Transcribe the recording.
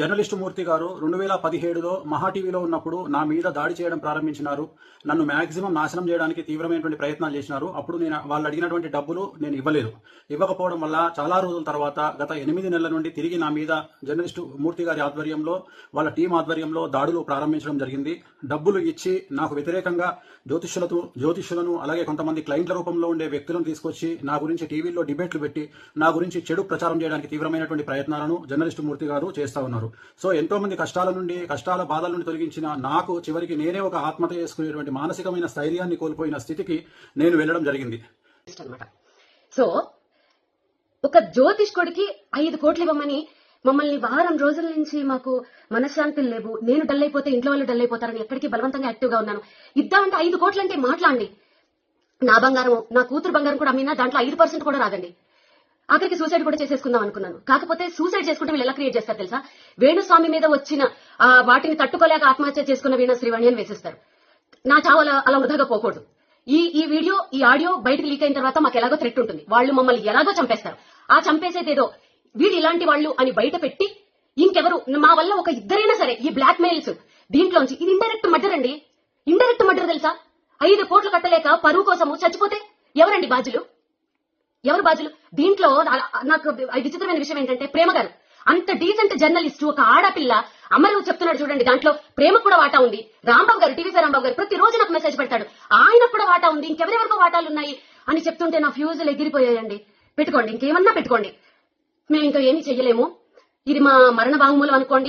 Journalist మూర్తి గారు రెండు వేల పదిహేడులో మహా టీవీలో ఉన్నప్పుడు నా మీద దాడి చేయడం ప్రారంభించినారు. నన్ను మాక్సిమం నాశనం చేయడానికి తీవ్రమైనటువంటి ప్రయత్నాలు చేసినారు. అప్పుడు నేను వాళ్ళు అడిగినటువంటి డబ్బులు నేను ఇవ్వలేదు. ఇవ్వకపోవడం వల్ల చాలా రోజుల తర్వాత గత ఎనిమిది నెలల నుండి తిరిగి నా మీద జర్నలిస్టు మూర్తి గారి ఆధ్వర్యంలో వాళ్ళ టీం ఆధ్వర్యంలో దాడులు ప్రారంభించడం జరిగింది. డబ్బులు ఇచ్చి నాకు వ్యతిరేకంగా జ్యోతిష్యులతో జ్యోతిష్యులను అలాగే కొంతమంది క్లయింట్ల రూపంలో ఉండే వ్యక్తులను తీసుకొచ్చి నా గురించి టీవీలో డిబేట్లు పెట్టి నా గురించి చెడు ప్రచారం చేయడానికి తీవ్రమైనటువంటి ప్రయత్నాలను జర్నలిస్టు మూర్తి గారు చేస్తా ఉన్నారు. సో ఎంతో మంది కష్టాల నుండి కష్టాల బాధల నుండి తొలగించిన నాకు చివరికి నేనే ఒక ఆత్మహత్య చేసుకునేటువంటి మానసికమైన స్థైర్యాన్ని కోల్పోయిన స్థితికి నేను వెళ్ళడం జరిగింది. సో ఒక జ్యోతిష్కుడికి ఐదు కోట్లు ఇవ్వమని మమ్మల్ని వారం రోజుల నుంచి మాకు మనశ్శాంతులు లేవు. నేను డల్ అయిపోతే ఇంట్లో వాళ్ళు డల్ అయిపోతారని ఎక్కడికి బలవంతంగా యాక్టివ్గా ఉన్నాను. ఇద్దామంటే ఐదు కోట్లు అంటే మాట్లాడండి. నా బంగారం నా కూతురు బంగారం కూడా అమ్మినా దాంట్లో ఐదు పర్సెంట్ కూడా రాదండి. ఆఖరికి సూసైడ్ కూడా చేసేసుకుందాం అనుకున్నాను. కాకపోతే సూసైడ్ చేసుకుంటే వీళ్ళు ఎలా క్రియేట్ చేస్తారు తెలుసా? వేణుస్వామి మీద వచ్చిన వాటిని తట్టుకోలేక ఆత్మహత్య చేసుకున్న వీణ శ్రీవాణి అని వేసేస్తారు. నా చావు అలా అలా వృధాగా పోకూడదు. ఈ ఈ వీడియో ఈ ఆడియో బయటకు లీక్ అయిన తర్వాత మాకు ఎలాగో థ్రెట్ ఉంటుంది. వాళ్ళు మమ్మల్ని ఎలాగో చంపేస్తారు. ఆ చంపేసేది ఏదో వీడు ఇలాంటి వాళ్ళు అని బయట పెట్టి ఇంకెవరు మా వల్ల ఒక ఇద్దరైనా సరే ఈ బ్లాక్ మెయిల్స్ దీంట్లోంచి ఇది ఇండైరెక్ట్ మర్డర్ అండి. ఇండైరెక్ట్ మర్డర్ తెలుసా? ఐదు కోట్లు కట్టలేక పరువు కోసము చచ్చిపోతే ఎవరండి బాధ్యులు? ఎవరు బాధ్యులు? దీంట్లో నాకు విచిత్రమైన విషయం ఏంటంటే ప్రేమ గారు. అంత డీసెంట్ జర్నలిస్ట్ ఒక ఆడపిల్ల అమరు చెప్తున్నాడు చూడండి దాంట్లో ప్రేమ కూడా వాటా ఉంది. రాంబాబు గారు టీవీ రాంబాబు గారు ప్రతి రోజు నాకు మెసేజ్ పెడతాడు. ఆయన కూడా వాటా ఉంది ఇంకెవరెవరికో వాటాలు ఉన్నాయి అని చెప్తుంటే నా ఫ్యూజులు ఎగిరిపోయాయండి. పెట్టుకోండి ఇంకేమన్నా పెట్టుకోండి. మేము ఇంకా ఏమీ చెయ్యలేము. ఇది మా మరణ వాంగ్మూలం అనుకోండి.